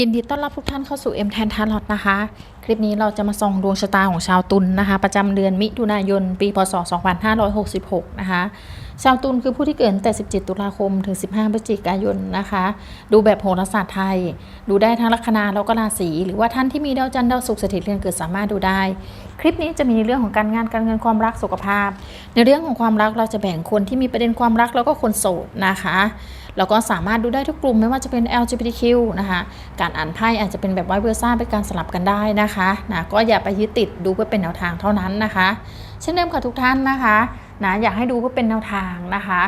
ยินดีต้อนรับทุกท่านเข้าสู่ M แทนทาร์ลอตนะคะ คลิปนี้เราจะมาส่องดวงชะตาของชาวตุลนนะคะ ประจำเดือนมิถุนายน ปี พศ 2566 นะคะ ชาวตุลคือผู้ที่เกิดตั้งแต่ 17 ตุลาคม ถึง 15 พฤศจิกายนนะคะ ดูแบบโหราศาสตร์ไทย ดูได้ทั้งลัคนาแล้วก็ราศีหรือว่าท่านที่มีดาวจันทร์ดาวศุกร์สถิตเรือนเกิดสามารถดูได้ คลิปนี้จะมีในเรื่องของการงานการเงินความรักสุขภาพ ในเรื่องของความรักเราจะแบ่งคนที่มีประเด็นความรักแล้วก็คนโสดนะคะ แล้วก็สามารถดูได้ทุกกลุ่มไม่ว่าจะเป็น LGBTQ นะคะการอ่านไพ่อาจจะเป็นแบบไวเวอร์ซ่าเป็นการสลับกันได้นะคะนะก็อย่าไปยึดติดดูเพื่อเป็นแนวทางเท่านั้นนะคะ เช่นเดิมค่ะทุกท่านนะคะนะอยากให้ดูเพื่อเป็นแนวทางนะคะ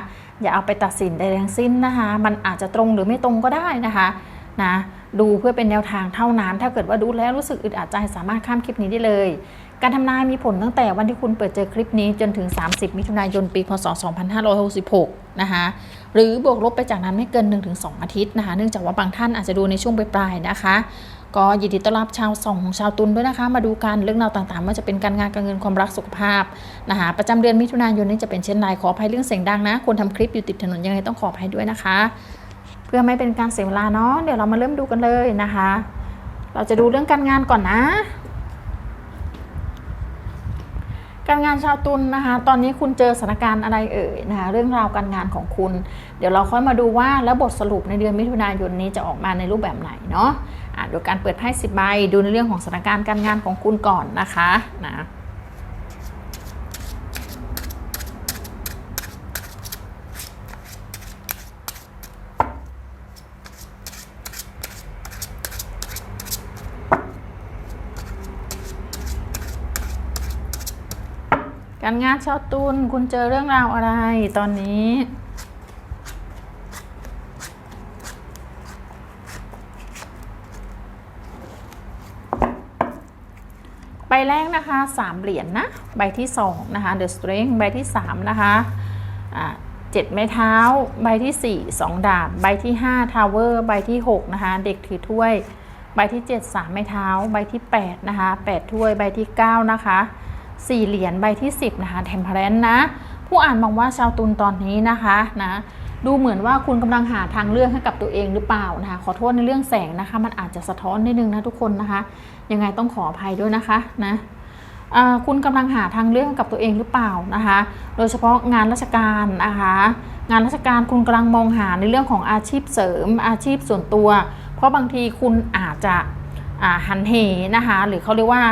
อย่าเอาไปตัดสินใดทั้งสิ้นนะคะ มันอาจจะตรงหรือไม่ตรงก็ได้นะคะนะดูเพื่อเป็นแนวทางเท่านั้น ถ้าเกิดว่าดูแล้วรู้สึกอึดอัดใจสามารถข้ามคลิปนี้ได้เลย การทำนายมีผลตั้งแต่วันที่คุณเปิดเจอคลิปนี้จนถึง 30 มิถุนายนปี พศ 2566 นะคะ หรือบวกลบไปจากนั้นไม่เกิน 1-2 อาทิตย์นะคะ เนื่องจากว่าบางท่านอาจจะดูในช่วงปลายๆนะคะ ก็ยินดีต้อนรับชาวสองของชาวตุลด้วยนะคะ มาดูกันเรื่องราวต่างๆว่าจะเป็นการงานการเงินความรักสุขภาพนะคะประจำเดือนมิถุนายนนี้จะเป็นเช่นไรขออภัยเรื่องเสียงดังนะคนทำคลิปอยู่ติดถนนยังไงต้องขออภัยด้วยนะคะ เพื่อไม่เป็นการเสียเวลาเนาะเดี๋ยวเรามาเริ่มดูกันเลยนะคะ เราจะดูเรื่องการงานก่อนนะ การงานชาวตุลนนะคะ ตอนนี้คุณเจอสถานการณ์อะไรเอ่ยนะคะเรื่องราวการงานของคุณ เดี๋ยวเราค่อยมาดูว่าแล้วบทสรุปในเดือนมิถุนายนนี้จะออกมาในรูปแบบไหนเนาะอะโดยการเปิดไพ่สิบใบดูในเรื่องของสถานการณ์การงานของคุณก่อนนะคะนะ การงานชาวตุลคุณเจอเรื่องราวอะไรตอนนี้ ใบแรกนะคะสามเหรียญนนะใบที่สองนะคะ The Strength ใบที่สามนะคะเจ็ดไม้เท้า ใบที่สี่สองดาบ ใบที่ห้า Tower ใบที่หกนะคะ เด็กถือถ้วย ใบที่เจ็ดสามไม้เท้า ใบที่แปดนะคะแปดถ้วย ใบที่เก้านะคะ สี่เหรียญใบที่สิบนะคะ Temperance นะ ผู้อ่านมองว่าชาวตุลตอนนี้นะคะนะดูเหมือนว่าคุณกำลังหาทางเลือกให้กับตัวเองหรือเปล่านะคะ ขอโทษในเรื่องแสงนะคะ มันอาจจะสะท้อนนิดนึงนะทุกคนนะคะ ยังไงต้องขออภัยด้วยนะคะนะคุณกำลังหาทางเลือกกับตัวเองหรือเปล่านะคะ โดยเฉพาะงานราชการนะคะ งานราชการคุณกำลังมองหาในเรื่องของอาชีพเสริม อาชีพส่วนตัว เพราะบางทีคุณอาจจะหันเหนะคะ หรือเขาเรียกว่า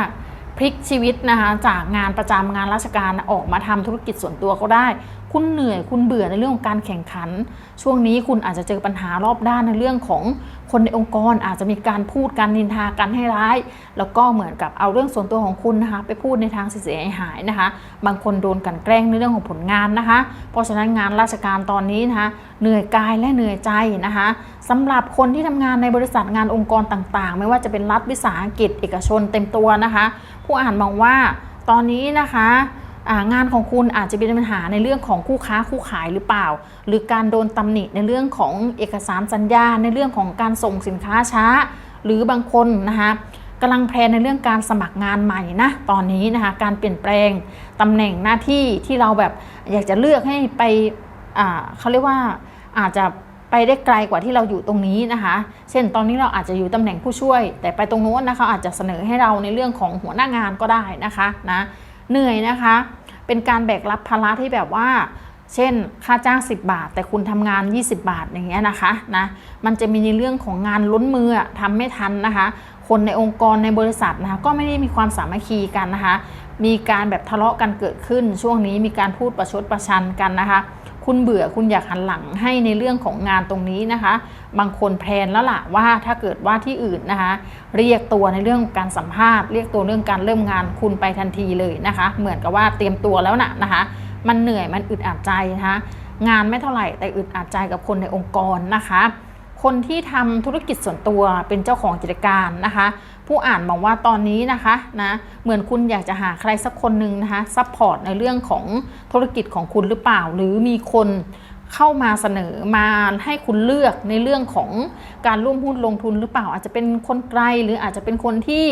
พลิกชีวิตนะคะจากงานประจำงานราชการออกมาทำธุรกิจส่วนตัวก็ได้ คุณเหนื่อยคุณเบื่อในเรื่องของการแข่งขัน ช่วงนี้คุณอาจจะเจอปัญหารอบด้านในเรื่องของคนในองค์กร อาจจะมีการพูดการนินทากันให้ร้าย แล้วก็เหมือนกับเอาเรื่องส่วนตัวของคุณนะคะไปพูดในทางเสียหายนะคะ บางคนโดนกันแกล้งในเรื่องของผลงานนะคะ เพราะฉะนั้นงานราชการตอนนี้นะคะเหนื่อยกายและเหนื่อยใจนะคะสำหรับคนที่ทำงานในบริษัทงานองค์กรต่างๆ ไม่ว่าจะเป็นรัฐวิสาหกิจเอกชนเต็มตัวนะคะ ผู้อ่านมองว่าตอนนี้นะคะ งานของคุณอาจจะเป็นปัญหาในเรื่องของคู่ค้าคู่ขายหรือเปล่า หรือการโดนตำหนิในเรื่องของเอกสารสัญญา ในเรื่องของการส่งสินค้าช้า หรือบางคนนะคะกำลังแพลนในเรื่องการสมัครงานใหม่นะตอนนี้นะคะการเปลี่ยนแปลงตำแหน่งหน้าที่ที่เราแบบอยากจะเลือกให้ไปเขาเรียกว่าอาจจะไปได้ไกลกว่าที่เราอยู่ตรงนี้นะคะ เช่นตอนนี้เราอาจจะอยู่ตำแหน่งผู้ช่วย แต่ไปตรงโน้นนะคะอาจจะเสนอให้เราในเรื่องของหัวหน้างานก็ได้นะคะนะ เหนื่อยนะคะ เป็นการแบกรับภาระที่แบบว่า เช่น ค่าจ้าง 10 บาท แต่คุณทำงาน 20 บาทอย่างเงี้ยนะคะนะมันจะมีในเรื่องของงานล้นมือทำไม่ทันนะคะ คนในองค์กรในบริษัทนะคะก็ไม่ได้มีความสามัคคีกันนะคะ มีการแบบทะเลาะกันเกิดขึ้น ช่วงนี้มีการพูดประชดประชันกันนะคะ คุณเบื่อคุณอยากหันหลังให้ในเรื่องของงานตรงนี้นะคะ บางคนแพลนแล้วล่ะว่าถ้าเกิดว่าที่อื่นนะคะ เรียกตัวในเรื่องการสัมภาษณ์ เรียกตัวเรื่องการเริ่มงานคุณไปทันทีเลยนะคะ เหมือนกับว่าเตรียมตัวแล้วนะนะคะ มันเหนื่อยมันอึดอัดใจนะคะงานไม่เท่าไหร่แต่อึดอัดใจกับคนในองค์กรนะคะ คนที่ทำธุรกิจส่วนตัวเป็นเจ้าของกิจการนะคะ ผู้อ่านมองว่าตอนนี้นะคะนะเหมือนคุณอยากจะหาใครสักคนหนึ่งนะคะซัพพอร์ตในเรื่องของธุรกิจของคุณหรือเปล่า หรือมีคนเข้ามาเสนอมาให้คุณเลือกในเรื่องของการร่วมหุ้นลงทุนหรือเปล่า อาจจะเป็นคนไกลหรืออาจจะเป็นคนที่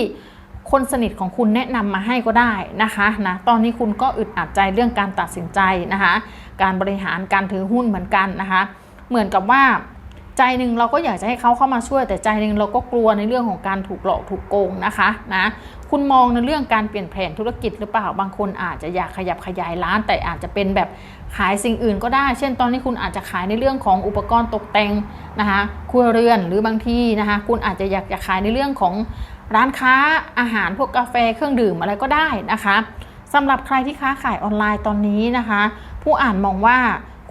คนสนิทของคุณแนะนำมาให้ก็ได้นะคะนะตอนนี้คุณก็อึดอัดใจเรื่องการตัดสินใจนะคะ การบริหารการถือหุ้นเหมือนกันนะคะ เหมือนกับว่า ใจหนึ่งเราก็อยากจะให้เขาเข้ามาช่วย แต่ใจหนึ่งเราก็กลัวในเรื่องของการถูกหลอกถูกโกงนะคะนะคุณมองในเรื่องการเปลี่ยนแผนธุรกิจหรือเปล่าบางคนอาจจะอยากขยับขยายร้าน แต่อาจจะเป็นแบบขายสิ่งอื่นก็ได้ เช่น ตอนนี้คุณอาจจะขายในเรื่องของอุปกรณ์ตกแต่งนะคะครัวเรือนหรือบางที่นะคะคุณอาจจะอยากจะขายในเรื่องของร้านค้าอาหารพวกกาแฟเครื่องดื่มอะไรก็ได้นะคะสำหรับใครที่ค้าขายออนไลน์ตอนนี้นะคะ ผู้อ่านมองว่า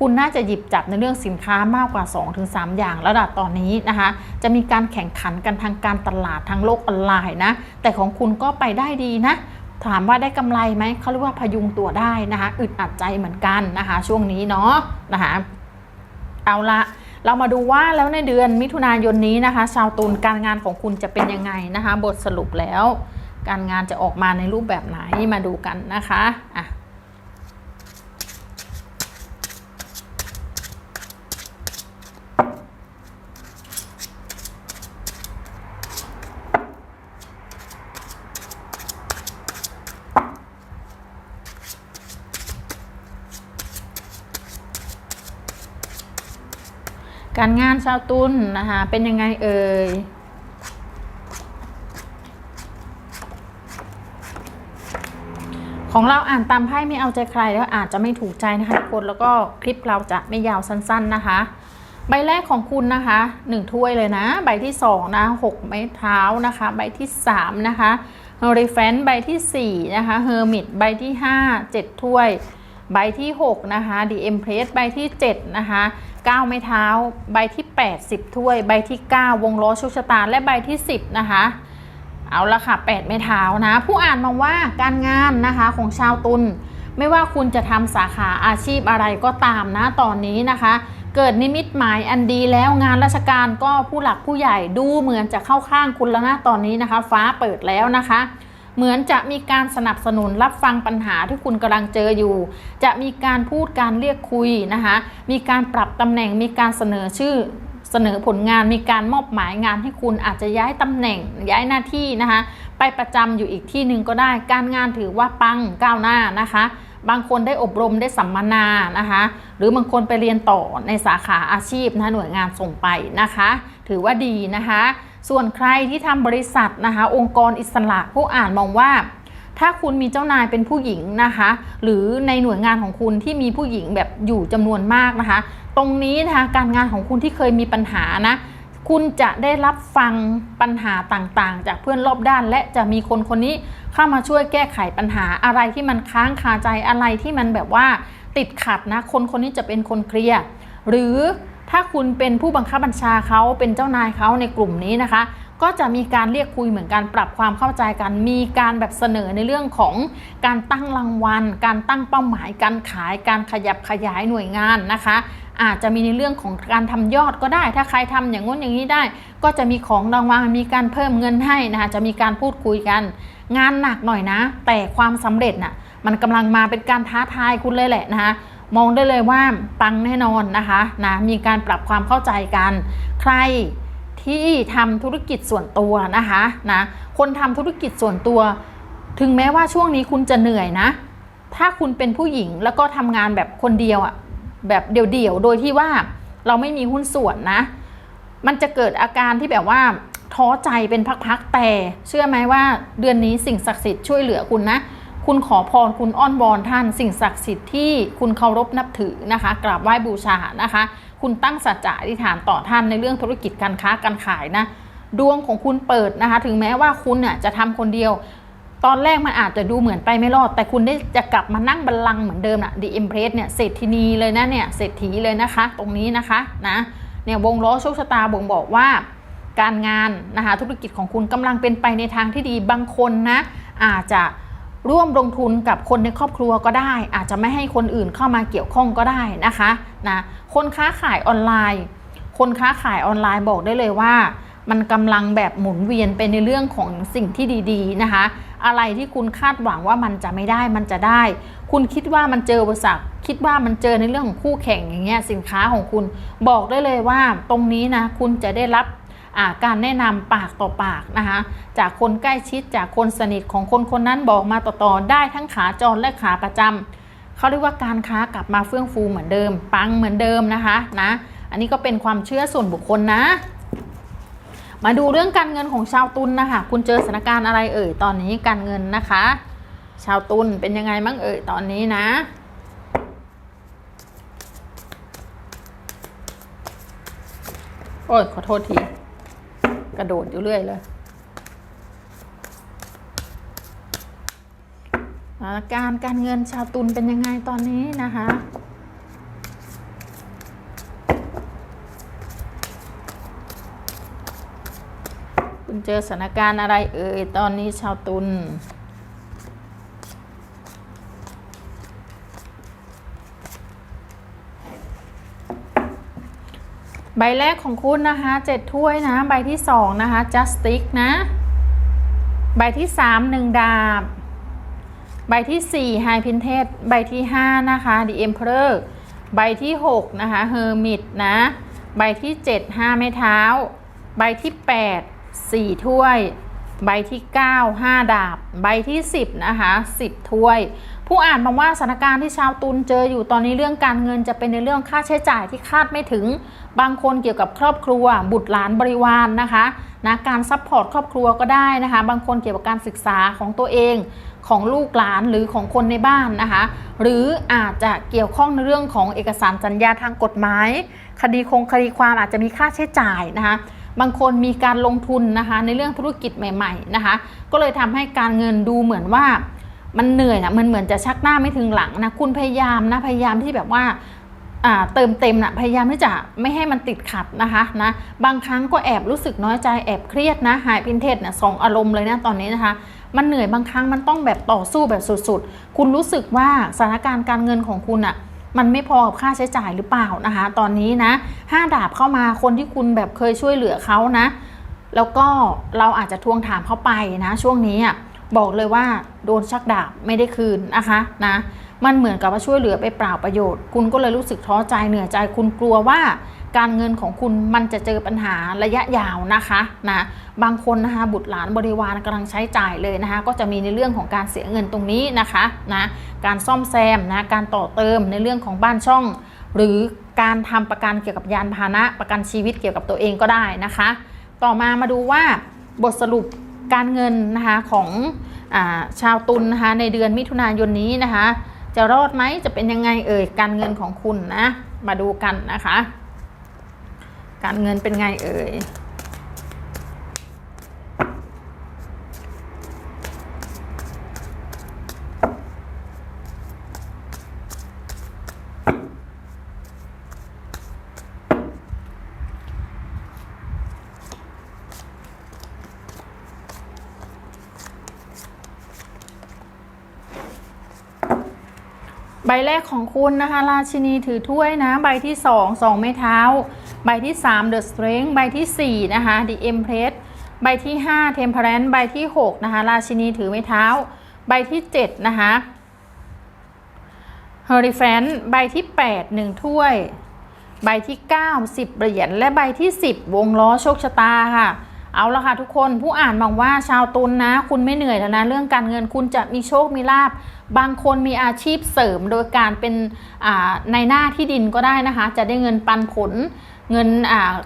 คุณน่าจะหยิบจับในเรื่องสินค้ามากกว่า 2-3 อย่างระดับตอนนี้นะคะ จะมีการแข่งขันกันทางการตลาดทางโลกออนไลน์นะ แต่ของคุณก็ไปได้ดีนะถามว่าได้กำไรไหมเขาเรียกว่าพยุงตัวได้นะคะอึดอัดใจเหมือนกันนะคะ ช่วงนี้เนาะนะคะเอาละเรามาดูว่าแล้วในเดือนมิถุนายนนี้นะคะ ชาวตุลการงานของคุณจะเป็นยังไงนะคะ บทสรุปแล้ว การงานจะออกมาในรูปแบบไหนมาดูกันนะคะอะ การงานชาวตุลนะคะ เป็นยังไงเอ่ยของเราอ่านตามไพ่ไม่เอาใจใครแล้วอาจจะไม่ถูกใจนะคะทุกคนแล้วก็คลิปเราจะไม่ยาวสั้น ๆนะคะ ใบแรกของคุณนะคะ1ถ้วยเลยนะ ใบที่2นะ6ไม้เท้านะคะ ใบที่3นะคะเฮอริแฟนใบที่4นะคะเฮอร์มิตใบที่ 5 7 ถ้วย ใบที่6นะคะดีเอ็มเพรสใบที่7นะคะ 9 ไม้เท้า ใบที่8 10ถ้วย ใบที่ 9 วงล้อชุชะตา และใบที่ 10 นะคะ เอาละค่ะ 8 ไม้เท้านะ ผู้อ่านมองว่าการงานนะคะของชาวตุลไม่ว่าคุณจะทำสาขาอาชีพอะไรก็ตามนะตอนนี้นะคะ เกิดนิมิตหมายอันดีแล้วงานราชการก็ผู้หลักผู้ใหญ่ดูเหมือนจะเข้าข้างคุณแล้วนะตอนนี้นะคะ ฟ้าเปิดแล้วนะคะ เหมือนจะมีการสนับสนุนรับฟังปัญหาที่คุณกำลังเจออยู่ จะมีการพูดการเรียกคุยนะคะมีการปรับตำแหน่งมีการเสนอชื่อเสนอผลงานมีการมอบหมายงานให้คุณอาจจะย้ายตำแหน่งย้ายหน้าที่นะคะไปประจำอยู่อีกที่หนึ่งก็ได้ การงานถือว่าปังก้าวหน้านะคะ บางคนได้อบรมได้สัมมนานะคะ หรือบางคนไปเรียนต่อในสาขาอาชีพนะหน่วยงานส่งไปนะคะ ถือว่าดีนะคะ ส่วนใครที่ทำบริษัทนะคะ องค์กรอิสระผู้อ่านมองว่า ถ้าคุณมีเจ้านายเป็นผู้หญิงนะคะ หรือในหน่วยงานของคุณที่มีผู้หญิงแบบอยู่จำนวนมากนะคะ ตรงนี้นะคะการงานของคุณที่เคยมีปัญหานะคุณจะได้รับฟังปัญหาต่างๆ จากเพื่อนรอบด้าน และจะมีคนคนนี้เข้ามาช่วยแก้ไขปัญหาอะไรที่มันค้างคาใจอะไรที่มันแบบว่าติดขัดนะ คนคนนี้จะเป็นคนเคลียร์หรือ ถ้าคุณเป็นผู้บังคับบัญชาเขาเป็นเจ้านายเขาในกลุ่มนี้นะคะ ก็จะมีการเรียกคุยเหมือนกันปรับความเข้าใจกัน มีการแบบเสนอในเรื่องของการตั้งรางวัล การตั้งเป้าหมาย การขาย การขยับขยายหน่วยงานนะคะอาจจะมีในเรื่องของการทำยอดก็ได้ ถ้าใครทำอย่างง้นอย่างนี้ได้ ก็จะมีของรางวัล มีการเพิ่มเงินให้นะคะ จะมีการพูดคุยกัน งานหนักหน่อยนะ แต่ความสำเร็จน่ะ มันกำลังมาเป็นการท้าทายคุณเลยแหละนะคะ มองได้เลยว่าปังแน่นอนนะคะนะมีการปรับความเข้าใจกัน ใครที่ทำธุรกิจส่วนตัวนะคะนะคนทำธุรกิจส่วนตัว ถึงแม้ว่าช่วงนี้คุณจะเหนื่อยนะ ถ้าคุณเป็นผู้หญิงแล้วก็ทำงานแบบคนเดียวอะแบบเดี่ยวๆ โดยที่ว่าเราไม่มีหุ้นส่วนนะ มันจะเกิดอาการที่แบบว่าท้อใจเป็นพักๆแต่ เชื่อไหมว่าเดือนนี้สิ่งศักดิ์สิทธิ์ช่วยเหลือคุณนะ คุณขอพรคุณอ้อนวอนท่านสิ่งศักดิ์สิทธิ์ที่คุณเคารพนับถือนะคะ กราบไหว้บูชานะคะ คุณตั้งสัจจะอธิษฐานต่อท่านในเรื่องธุรกิจการค้าการขายนะดวงของคุณเปิดนะคะ ถึงแม้ว่าคุณเนี่ยจะทำคนเดียว ตอนแรกมันอาจจะดูเหมือนไปไม่รอด แต่คุณได้จะกลับมานั่งบัลลังก์เหมือนเดิมนะดีเอ็มเพรสเนี่ยเศรษฐินีเลยนะเนี่ยเศรษฐีเลยนะคะ ตรงนี้นะคะนะเนี่ยวงล้อโชคชะตาบ่งบอกว่า การงานนะคะธุรกิจของคุณกำลังเป็นไปในทางที่ดีบางคนนะอาจจะ ร่วมลงทุนกับคนในครอบครัวก็ได้ อาจจะไม่ให้คนอื่นเข้ามาเกี่ยวข้องก็ได้นะคะนะคนค้าขายออนไลน์ คนค้าขายออนไลน์บอกได้เลยว่า มันกำลังแบบหมุนเวียนไปในเรื่องของสิ่งที่ดีๆนะคะ อะไรที่คุณคาดหวังว่ามันจะไม่ได้มันจะได้ คุณคิดว่ามันเจออุปสรรคคิดว่ามันเจอในเรื่องของคู่แข่งอย่างเงี้ยสินค้าของคุณบอกได้เลยว่าตรงนี้นะคุณจะได้รับ การแนะนำปากต่อปากนะคะจากคนใกล้ชิดจากคนสนิทของคนคนนั้นบอกมาต่อๆได้ทั้งขาจรและขาประจำเขาเรียกว่าการค้ากลับมาเฟื่องฟูเหมือนเดิม ปังเหมือนเดิมนะคะนะอันนี้ก็เป็นความเชื่อส่วนบุคคลนะ มาดูเรื่องการเงินของชาวตุลนะคะคุณเจอสถานการณ์อะไรเอ่ยตอนนี้การเงินนะคะ ชาวตุลเป็นยังไงบ้างเอ่ยตอนนี้นะโอ้ยขอโทษที กระโดดอยู่เรื่อยเลยสถานการณ์การเงินชาวตุลเป็นยังไงตอนนี้นะคะคุณเจอสถานการณ์อะไรเอ่ยตอนนี้ชาวตุล ใบแรกของคุณนะคะเจ็ดถ้วยนะ ใบที่สองนะคะ justice นะ ใบที่สามหนึ่งดาบ ใบที่สี่ high pinted ใบที่ห้านะคะ the emperor ใบที่หกนะคะ hermit นะ ใบที่เจ็ดห้าไม้เท้า ใบที่แปดสี่ถ้วย ใบที่เก้าห้าดาบ ใบที่สิบนะคะสิบถ้วย ผู้อ่านมาว่าสถานการณ์ที่ชาวตุลเจออยู่ตอนนี้เรื่องการเงินจะเป็นในเรื่องค่าใช้จ่ายที่คาดไม่ถึง บางคนเกี่ยวกับครอบครัว บุตรหลานบริวารนนะคะนะการซัพพอร์ตครอบครัวก็ได้นะคะ บางคนเกี่ยวกับการศึกษาของตัวเองของลูกหลานหรือของคนในบ้านนะคะ หรืออาจจะเกี่ยวข้องในเรื่องของเอกสารสัญญาทางกฎหมาย คดีคงคดีความอาจจะมีค่าใช้จ่ายนะคะ บางคนมีการลงทุนนะคะในเรื่องธุรกิจใหม่ ๆนะคะ ก็เลยทำให้การเงินดูเหมือนว่า มันเหนื่อยนะมันเหมือนจะชักหน้าไม่ถึงหลังนะ คุณพยายามนะ พยายามที่แบบว่าเติมเต็มนะพยายามที่จะไม่ให้มันติดขัดนะคะนะบางครั้งก็แอบรู้สึกน้อยใจแอบเครียดนะหายพินเทศเนี่ยสองอารมณ์เลยนะตอนนี้นะคะ มันเหนื่อยบางครั้งมันต้องแบบต่อสู้แบบสุดๆ คุณรู้สึกว่าสถานการณ์การเงินของคุณอะมันไม่พอกับค่าใช้จ่ายหรือเปล่านะคะ ตอนนี้นะห้าดาบเข้ามาคนที่คุณแบบเคยช่วยเหลือเขานะ แล้วก็เราอาจจะทวงถามเขาไปนะ ช่วงนี้อะ บอกเลยว่าโดนชักดาบไม่ได้คืนนะคะนะมันเหมือนกับว่าช่วยเหลือไปเปล่าประโยชน์ คุณก็เลยรู้สึกท้อใจเหนื่อยใจคุณกลัวว่าการเงินของคุณมันจะเจอปัญหาระยะยาวนะคะนะบางคนนะคะบุตรหลานบริวารกำลังใช้จ่ายเลยนะคะ ก็จะมีในเรื่องของการเสียเงินตรงนี้นะคะนะการซ่อมแซมนะการต่อเติมในเรื่องของบ้านช่อง หรือการทำประกันเกี่ยวกับยานพาหนะ ประกันชีวิตเกี่ยวกับตัวเองก็ได้นะคะ ต่อมามาดูว่าบทสรุป การเงินนะคะของอชาวตุลนนะคะในเดือนมิถุนายนนี้นะคะจะรอดไหมจะเป็นยังไงเอ่ยการเงินของคุณนะ มาดูกันนะคะ การเงินเป็นไงเอ่ย บแรกของคุณนะคะ ราชินีถือถ้วยนะ ใบที่ 2 2 ไม้เท้า ใบที่ 3 The Strength ใบที่ 4 นะคะ The Empress ใบที่ 5 Temperance ใบที่ 6 นะคะ ราชินีถือไม้เท้า ใบที่ 7 นะคะ h e r i f a n t ใบที่ 8 1 ถ้วย ใบที่ 9 10 เหรียญและใบที่ 10 วงล้อโชคชะตาค่ะ เอาละค่ะทุกคนผู้อ่านมองว่าชาวตุลนนะ คุณไม่เหนื่อยแล้วนะเรื่องการเงินคุณจะมีโชคมีลาบบางคนมีอาชีพเสริมโดยการเป็นในหน้าที่ดินก็ได้นะคะ จะได้เงินปันผลเงิน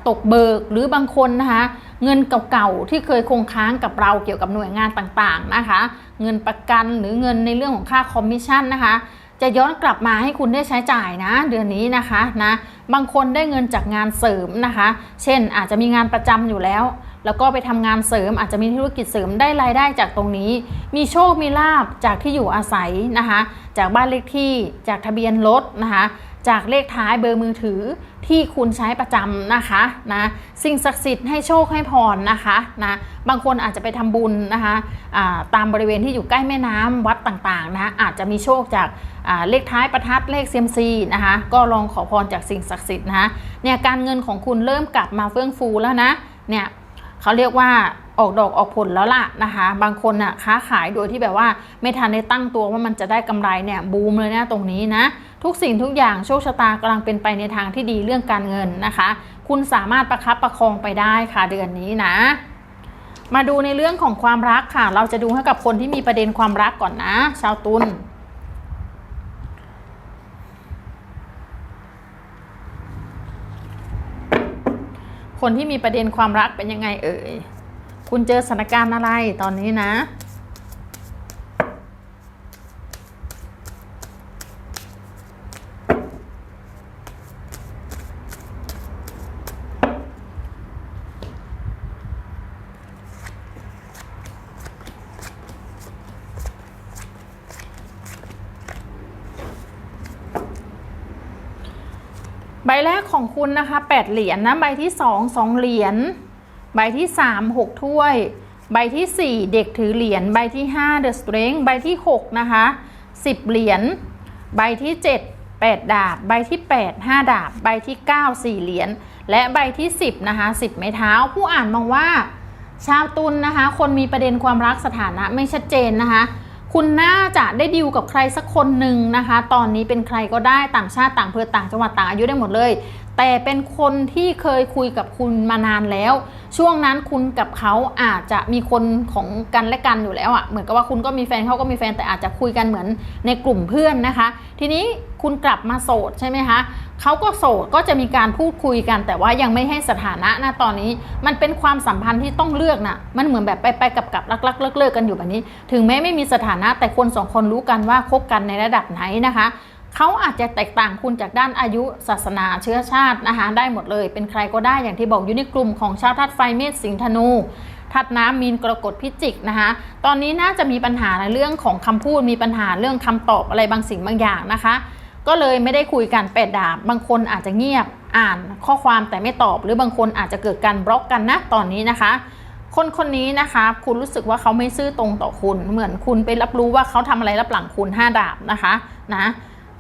ตกเบิกหรือบางคนนะคะเงินเก่าๆที่เคยคงค้างกับเราเกี่ยวกับหน่วยงานต่างๆนะคะ เงินประกันหรือเงินในเรื่องของค่าคอมมิชชั่นนะคะจะย้อนกลับมาให้คุณได้ใช้จ่ายนะ เดือนนี้นะคะนะบางคนได้เงินจากงานเสริมนะคะ เช่นอาจจะมีงานประจำอยู่แล้ว แล้วก็ไปทำงานเสริมอาจจะมีธุรกิจเสริมได้รายได้จากตรงนี้ มีโชคมีลาบจากที่อยู่อาศัยนะคะ จากบ้านเลขที่จากทะเบียนรถนะคะจากเลขท้ายเบอร์มือถือที่คุณใช้ประจำนะคะนะสิ่งศักดิ์สิทธิ์ให้โชคให้พรนะคะนะบางคนอาจจะไปทำบุญนะคะะตามบริเวณที่อยู่ใกล้แม่น้ำวัดต่างๆนะอาจจะมีโชคจากเลขท้ายประทัดเลขเซียมซีนะคะก็ลองขอพรจากสิ่งศักดิ์สิทธิ์นะะเนี่ยการเงินของคุณเริ่มกลับมาเฟื่องฟูแล้วนะเนี่ย เขาเรียกว่าออกดอกออกผลแล้วล่ะนะคะ บางคนอะค้าขายโดยที่แบบว่าไม่ทันได้ตั้งตัวว่ามันจะได้กำไรเนี่ยบูมเลยนะตรงนี้นะ ทุกสิ่งทุกอย่างโชคชะตากำลังเป็นไปในทางที่ดีเรื่องการเงินนะคะ คุณสามารถประคับประคองไปได้ค่ะเดือนนี้นะ มาดูในเรื่องของความรักค่ะ เราจะดูให้กับคนที่มีประเด็นความรักก่อนนะ ชาวตุล คนที่มีประเด็นความรักเป็นยังไงเอ่ย คุณเจอสถานการณ์อะไรตอนนี้นะ ใบแรกของคุณ นะคะ8เหรียญนะใบที่ 2 2 เหรียญใบที่ 3 6 ถ้วย ใบที่ 4 เด็กถือเหรียญใบที่ 5 The Strength ใบที่ 6 นะคะ 10 เหรียญใบที่ 7 8 ดาบ ใบที่ 8 5 ดาบ ใบที่ 9 4 เหรียญและใบที่ 10 นะคะ 10 ไม้เท้า ผู้อ่านมองว่า ชาวตุลนนะคะ คนมีประเด็นความรักสถานะไม่ชัดเจนนะคะ คุณน่าจะได้ดิวกับใครสักคนหนึ่งนะคะ ตอนนี้เป็นใครก็ได้ต่างชาติต่างอำเภอต่างจังหวัดต่างอายุได้หมดเลย แต่เป็นคนที่เคยคุยกับคุณมานานแล้ว ช่วงนั้นคุณกับเขาอาจจะมีคนของกันและกันอยู่แล้วอะ่ะเหมือนกับว่าคุณก็มีแฟนเขาก็มีแฟนแต่อาจจะคุยกันเหมือนในกลุ่มเพื่อนนะคะ ทีนี้คุณกลับมาโสดใช่ไหมคะเขาก็โสดก็จะมีการพูดคุยกัน แต่ว่ายังไม่ให้สถานะนะตอนนี้ มันเป็นความสัมพันธ์ที่ต้องเลือกนะมันเหมือนแบบไปไปกับกับรักรักเลิกเลิกกันอยู่แบบนี้ ถึงแม้ไม่มีสถานะแต่คนสองคนรู้กันว่าคบกันในระดับไหนนะคะ เขาอาจจะแตกต่างคุณจากด้านอายุศาสนาเชื้อชาตินะคะได้หมดเลย เป็นใครก็ได้อย่างที่บอกอยู่ในกลุ่มของชาวธาตุไฟเมษสิงห์ธนูธาตุน้ำมีนกรกฎพิจิกนะคะตอนนี้น่าจะมีปัญหาในเรื่องของคำพูดมีปัญหาเรื่องคำตอบอะไรบางสิ่งบางอย่างนะคะ ก็เลยไม่ได้คุยกันเป็ดดาบบางคนอาจจะเงียบอ่านข้อความแต่ไม่ตอบ หรือบางคนอาจจะเกิดการบล็อกกันนะตอนนี้นะคะ คนคนนี้นะคะคุณรู้สึกว่าเขาไม่ซื่อตรงต่อคุณ เหมือนคุณไปรับรู้ว่าเขาทำอะไรรับหลังคุณห้าดาบนะคะนะ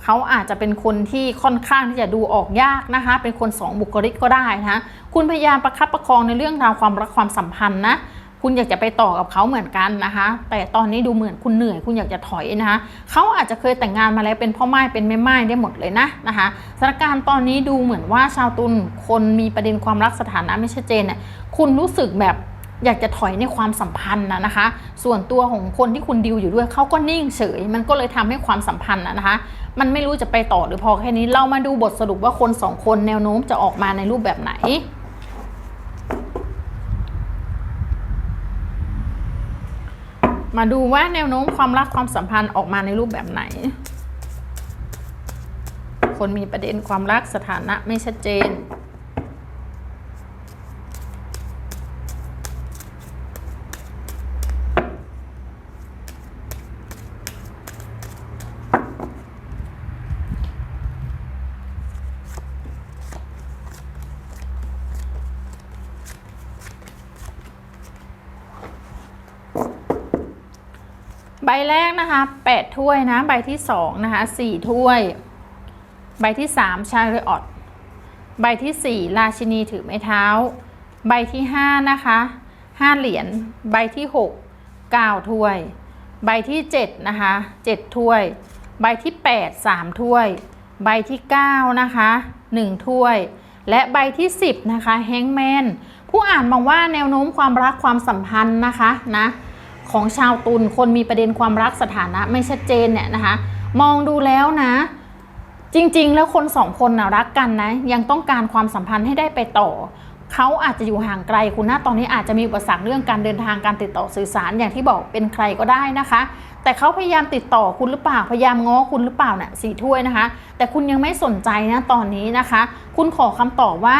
เขาอาจจะเป็นคนที่ค่อนข้างที่จะดูออกยากนะคะ เป็นคนสองบุคลิกก็ได้นะคะคุณพยายามประคับประคองในเรื่องราวความรักความสัมพันธ์นะคุณอยากจะไปต่อกับเขาเหมือนกันนะคะ แต่ตอนนี้ดูเหมือนคุณเหนื่อย คุณอยากจะถอยนะคะเขาอาจจะเคยแต่งงานมาแล้วเป็นพ่อไม้เป็นแม่ไม้ได้หมดเลยนะนะคะสถานการณ์ตอนนี้ดูเหมือนว่าชาวตุลคนมีประเด็นความรักสถานะไม่ชัดเจนเนี่ยคุณรู้สึกแบบอยากจะถอยในความสัมพันธ์นะนะคะ ส่วนตัวของคนที่คุณดิวอยู่ด้วยเขาก็นิ่งเฉย มันก็เลยทำให้ความสัมพันธ์นะนะคะ มันไม่รู้จะไปต่อหรือพอแค่นี้ เรามาดูบทสรุปว่าคนสองคนแนวโน้มจะออกมาในรูปแบบไหนมาดูว่าแนวโน้มความรักความสัมพันธ์ออกมาในรูปแบบไหน คนมีประเด็นความรักสถานะไม่ชัดเจน นะคะ8ถ้วยนะใบที่2นะคะ4ถ้วย ใบที่3ชาริออตใบที่4ราชินีถือไม้เท้า ใบที่5นะคะ5เหรียญใบที่6 9ถ้วย ใบที่7นะคะ7ถ้วย ใบที่8 3ถ้วย ใบที่9นะคะ1ถ้วย และใบที่10นะคะแฮงแมนผู้อ่านมองว่าแนวโน้มความรักความสัมพันธ์นะคะนะ ของชาวตุลคนมีประเด็นความรักสถานะไม่ชัดเจนเนี่ยนะคะ มองดูแล้วนะ จริง ๆ แล้วคนสองคนนะรักกันนะยังต้องการความสัมพันธ์ให้ได้ไปต่อเขาอาจจะอยู่ห่างไกลคุณนะตอนนี้อาจจะมีอุปสรรคเรื่องการเดินทางการติดต่อสื่อสารอย่างที่บอกเป็นใครก็ได้นะคะ แต่เขาพยายามติดต่อคุณหรือเปล่าพยายามง้อคุณหรือเปล่าเนี่ยสี่ถ้วยนะคะ แต่คุณยังไม่สนใจนะตอนนี้นะคะ คุณขอคำตอบว่า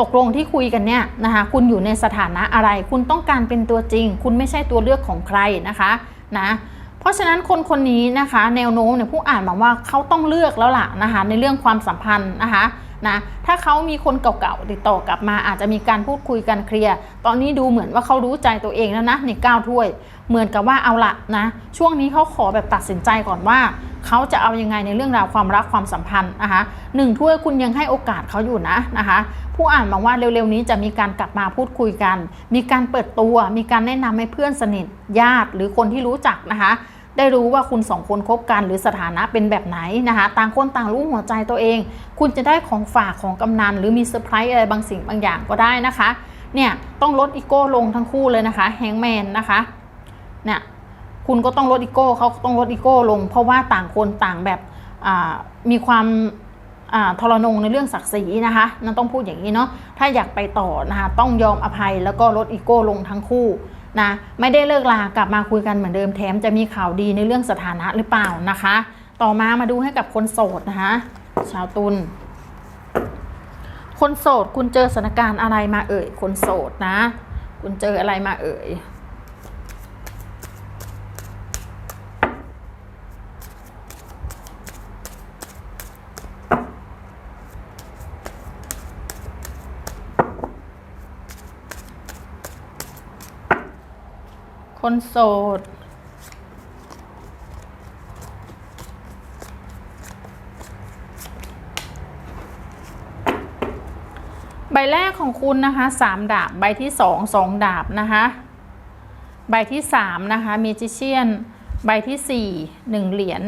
ตกลงที่คุยกันเนี่ยนะคะ คุณอยู่ในสถานะอะไร คุณต้องการเป็นตัวจริง คุณไม่ใช่ตัวเลือกของใครนะคะนะเพราะฉะนั้นคนคนนี้นะคะ แนวโน้มเนี่ยผู้อ่านมาว่าเขาต้องเลือกแล้วล่ะนะคะในเรื่องความสัมพันธ์นะคะนะถ้าเขามีคนเก่าๆติดต่อกลับมาอาจจะมีการพูดคุยกันเคลียร์ตอนนี้ดูเหมือนว่าเขารู้ใจตัวเองแล้วนะในก้าวถ้วย เหมือนกับว่าเอาละนะ ช่วงนี้เขาขอแบบตัดสินใจก่อนว่า เขาจะเอายังไงในเรื่องราวความรักความสัมพันธ์นะคะหนึ่งถ้วยคุณยังให้โอกาสเขาอยู่นะนะคะผู้อ่านมองว่าเร็วๆนี้จะมีการกลับมาพูดคุยกัน มีการเปิดตัว มีการแนะนำให้เพื่อนสนิทญาติหรือคนที่รู้จักนะคะได้รู้ว่าคุณสองคนคบกันหรือสถานะเป็นแบบไหนนะคะต่างคนต่างรู้หัวใจตัวเอง คุณจะได้ของฝากของกำนัน หรือมีเซอร์ไพรส์อะไรบางสิ่งบางอย่างก็ได้นะคะ เนี่ย ต้องลดอีโก้ลงทั้งคู่เลยนะคะแฮงแมนนะคะเนี่ย คุณก็ต้องลดอีโก้เขาต้องลดอีโก้ลง เพราะว่าต่างคนต่างแบบมีความทรนงในเรื่องศักดิ์ศรีนะคะนั่นต้องพูดอย่างนี้เนาะถ้าอยากไปต่อนะคะต้องยอมอภัยแล้วก็ลดอีโก้ลงทั้งคู่นะไม่ได้เลิกลากลับมาคุยกันเหมือนเดิมแถมจะมีข่าวดีในเรื่องสถานะหรือเปล่านะคะ ต่อมามาดูให้กับคนโสดนะคะชาวตุลคนโสดคุณเจอสถานการณ์อะไรมาเอ่ย คนโสดนะ คุณเจออะไรมาเอ่ย คนโสด ใบแรกของคุณนะคะสามดาบ ใบที่สองสองดาบนะคะ ใบที่สามนะคะเมจิเชียน ใบที่สี่หนึ่งเหรียญ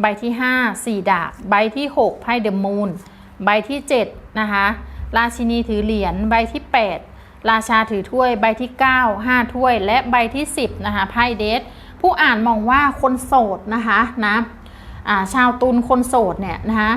ใบที่ห้าสี่ดาบ ใบที่หกไพ่เดอะมูน ใบที่เจ็ดนะคะ ราชินีถือเหรียญ ใบที่แปด ราชาถือถ้วยใบที่เก้าห้าถ้วย และใบที่สิบนะคะไพ่เดทผู้อ่านมองว่าคนโสดนะคะนะอ่าชาวตุลคนโสดเนี่ยนะคะ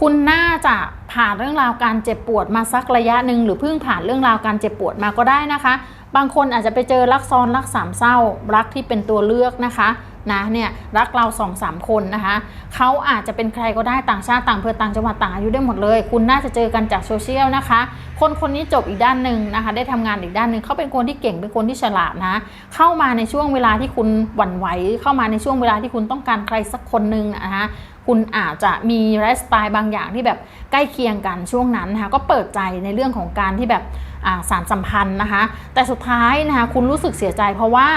คุณน่าจะผ่านเรื่องราวการเจ็บปวดมาสักระยะหนึ่งหรือเพิ่งผ่านเรื่องราวการเจ็บปวดมาก็ได้นะคะ บางคนอาจจะไปเจอรักซ้อนรักสามเศร้ารักที่เป็นตัวเลือกนะคะ นะเนี่ยรักเราสองสามคนนะคะเขาอาจจะเป็นใครก็ได้ต่างชาติต่างอำเภอต่างจังหวัดต่างอายุได้หมดเลย คุณน่าจะเจอกันจากโซเชียลนะคะ คนคนนี้จบอีกด้านหนึ่งนะคะ ได้ทำงานอีกด้านหนึ่งเขาเป็นคนที่เก่งเป็นคนที่ฉลาดนะเข้ามาในช่วงเวลาที่คุณหวั่นไหว เข้ามาในช่วงเวลาที่คุณต้องการใครสักคนหนึ่งนะคะคุณอาจจะมีไลฟ์สไตล์บางอย่างที่แบบใกล้เคียงกันช่วงนั้นนะคะก็เปิดใจในเรื่องของการที่แบบสารสัมพันธ์นะคะ แต่สุดท้ายนะคะคุณรู้สึกเสียใจเพราะว่า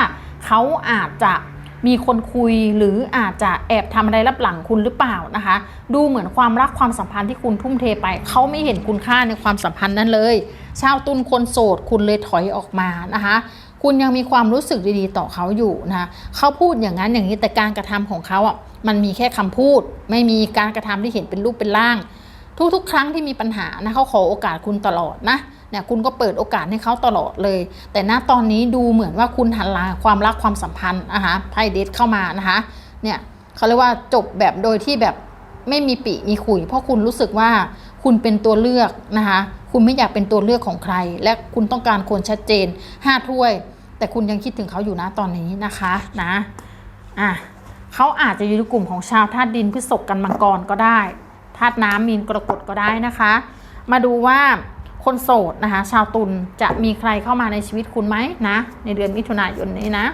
เขาอาจจะ มีคนคุยหรืออาจจะแอบทำอะไรรับหลังคุณหรือเปล่านะคะ ดูเหมือนความรักความสัมพันธ์ที่คุณทุ่มเทไปเขาไม่เห็นคุณค่าในความสัมพันธ์นั้นเลย ชาวตุลคนโสดคุณเลยถอยออกมานะคะคุณยังมีความรู้สึกดีๆ ต่อเขาอยู่นะคะเขาพูดอย่างนั้นอย่างนี้แต่การกระทำของเขาอะมันมีแค่คำพูด ไม่มีการกระทำที่เห็นเป็นรูปเป็นร่าง ทุกๆ ครั้งที่มีปัญหานะเขาขอโอกาสคุณตลอดนะ เนี่ยคุณก็เปิดโอกาสให้เขาตลอดเลย แต่ณตอนนี้ดูเหมือนว่าคุณหันลาความรักความสัมพันธ์นะคะไพ่เดทเข้ามานะคะเนี่ยเขาเรียกว่าจบแบบโดยที่แบบไม่มีปีมีขุย เพราะคุณรู้สึกว่าคุณเป็นตัวเลือกนะคะคุณไม่อยากเป็นตัวเลือกของใคร และคุณต้องการคนชัดเจนห้าถ้วย แต่คุณยังคิดถึงเขาอยู่นะตอนนี้นะคะนะอะเขาอาจจะอยู่ในกลุ่มของชาวธาตุดินพฤษภกันมังกรก็ได้ธาตุน้ำมีนกรกฎก็ได้นะคะ มาดูว่า คนโสดนะคะ ชาวตุลจะมีใครเข้ามาในชีวิตคุณไหมนะ ในเดือนมิถุนายนนี้นะ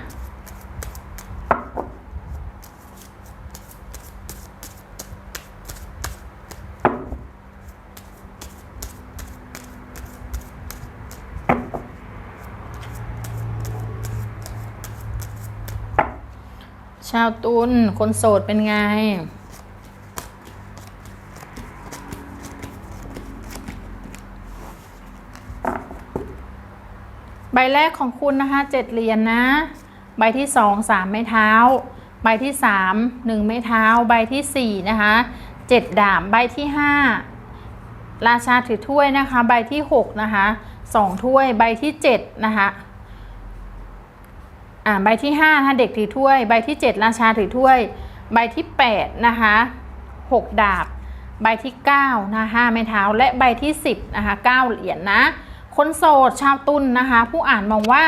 ชาวตุลคนโสดเป็นไง ใบแรกของคุณนะคะเจ็ดเหรียญนนะ ใบที่สองสามไม้เท้า ใบที่สามหนึ่งไม้เท้า ใบที่สี่นะคะเจ็ดดาบใบที่ห้าราชาถือถ้วยนะคะ ใบที่หกนะคะสองถ้วยใบที่เจ็ดนะคะอ่าใบที่5นะคะเด็กถือถ้วย ใบที่7ราชาถือถ้วย ใบที่8นะคะ6ดาบ ใบที่9นะ5ไม้เท้า และใบที่10นะคะ9เหรียญนนะ คนโสดชาวตุลนนะคะ ผู้อ่านมองว่า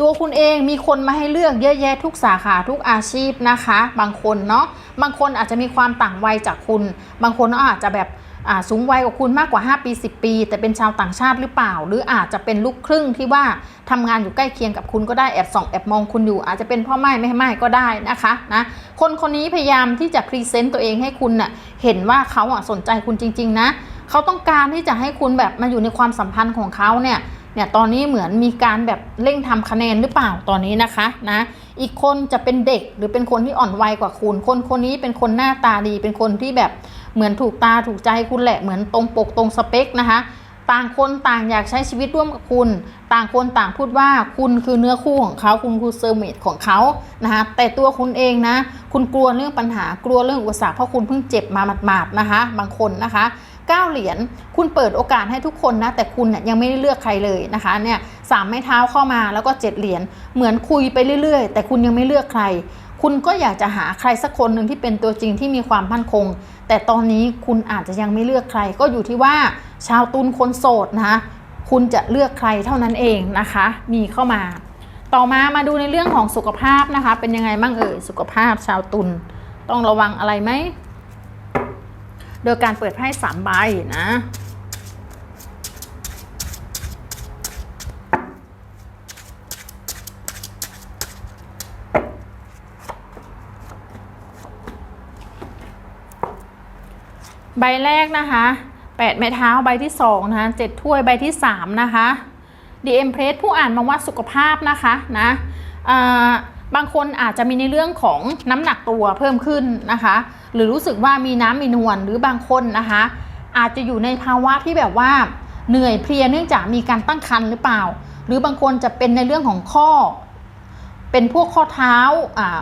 ตัวคุณเองมีคนมาให้เลือกเยอะแยะทุกสาขาทุกอาชีพนะคะ บางคนเนาะบางคนอาจจะมีความต่างวัยจากคุณ บางคนก็อาจจะแบบอ่าสูงวัยกว่าคุณมากกว่า 5 ปี 10 ปี แต่เป็นชาวต่างชาติหรือเปล่า หรืออาจจะเป็นลูกครึ่งที่ว่าทำงานอยู่ใกล้เคียงกับคุณก็ได้แอบส่องแอบมองคุณอยู่ อาจจะเป็นพ่อไม่ไม่ไม่ก็ได้นะคะนะคนคนนี้พยายามที่จะพรีเซนต์ตัวเองให้คุณน่ะเห็นว่าเขาอะสนใจคุณจริง ๆ นะ เขาต้องการที่จะให้คุณแบบมาอยู่ในความสัมพันธ์ของเขาเนี่ยเนี่ยตอนนี้เหมือนมีการแบบเร่งทำคะแนนหรือเปล่าตอนนี้นะคะนะอีกคนจะเป็นเด็กหรือเป็นคนที่อ่อนวัยกว่าคุณ คนคนนี้เป็นคนหน้าตาดี เป็นคนที่แบบเหมือนถูกตาถูกใจคุณแหละเหมือนตรงปกตรงสเปคนะคะ ต่างคนต่างอยากใช้ชีวิตร่วมกับคุณ ต่างคนต่างพูดว่าคุณคือเนื้อคู่ของเขาคุณคือเซอร์เมตของเขานะคะแต่ตัวคุณเองนะ คุณกลัวเรื่องปัญหากลัวเรื่องอุปสรรคเพราะคุณเพิ่งเจ็บมาหมาดๆนะคะ บางคนนะคะ 9 เหรียญคุณเปิดโอกาสให้ทุกคนนะ แต่คุณเนี่ยยังไม่ได้เลือกใครเลยนะคะเนี่ยสามไม้เท้าเข้ามาแล้วก็ 7 เหรียญเหมือนคุยไปเรื่อยๆ แต่คุณยังไม่เลือกใคร คุณก็อยากจะหาใครสักคนหนึ่งที่เป็นตัวจริงที่มีความมั่นคง แต่ตอนนี้คุณอาจจะยังไม่เลือกใคร ก็อยู่ที่ว่าชาวตุลคนโสดนะคะคุณจะเลือกใครเท่านั้นเองนะคะ มีเข้ามา ต่อมามาดูในเรื่องของสุขภาพนะคะ เป็นยังไงบ้างเอ่ยสุขภาพชาวตุลต้องระวังอะไรไหม โดยการเปิดไพ่สามใบนะใบแรกนะคะ8ไม้เท้าใบที่2นะคะ7ถ้วยใบที่3นะคะดีเอ็มเพรสผู้อ่านมาว่าสุขภาพนะคะนะ บางคนอาจจะมีในเรื่องของน้ำหนักตัวเพิ่มขึ้นนะคะ หรือรู้สึกว่ามีน้ำมีนวลหรือบางคนนะคะ อาจจะอยู่ในภาวะที่แบบว่าเหนื่อยเพลียเนื่องจากมีการตั้งครรภ์หรือเปล่า หรือบางคนจะเป็นในเรื่องของข้อ เป็นพวกข้อเท้าอ่า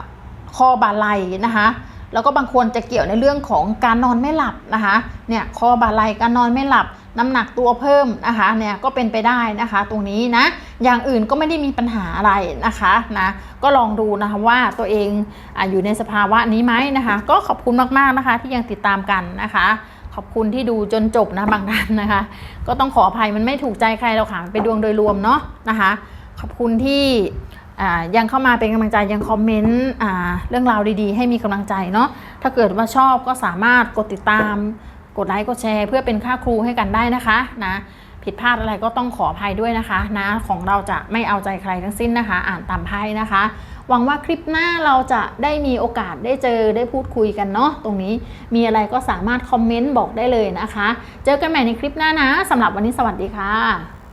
คอบ่าไหล่นะคะแล้วก็บางคนจะเกี่ยวในเรื่องของการนอนไม่หลับนะคะเนี่ยคอบ่าไหล่การนอนไม่หลับ น้ำหนักตัวเพิ่มนะคะเนี่ยก็เป็นไปได้นะคะ ตรงนี้นะอย่างอื่นก็ไม่ได้มีปัญหาอะไรนะคะนะก็ลองดูนะคะว่าตัวเองออยู่ในสภาวะนี้ไหมนะคะ ก็ขอบคุณมากๆนะคะ ที่ยังติดตามกันนะคะขอบคุณที่ดูจนจบนะบางท่านนะคะ ก็ต้องขออภัยมันไม่ถูกใจใครเราค่ะเป็นดวงโดยรวมเนาะนะคะ ขอบคุณที่ยังเข้ามาเป็นกำลังใจยังคอมเมนต์เรื่องราวดีๆ ให้มีกำลังใจเนาะถ้าเกิดว่าชอบก็สามารถกดติดตาม กดไลค์กดแชร์ เพื่อเป็นค่าครูให้กันได้นะคะนะผิดพลาดอะไรก็ต้องขออภัยด้วยนะคะนะของเราจะไม่เอาใจใครทั้งสิ้นนะคะ อ่านตามไพ่นะคะ หวังว่าคลิปหน้าเราจะได้มีโอกาสได้เจอได้พูดคุยกันเนาะตรงนี้มีอะไรก็สามารถคอมเมนต์บอกได้เลยนะคะ เจอกันใหม่ในคลิปหน้านะสำหรับวันนี้สวัสดีค่ะ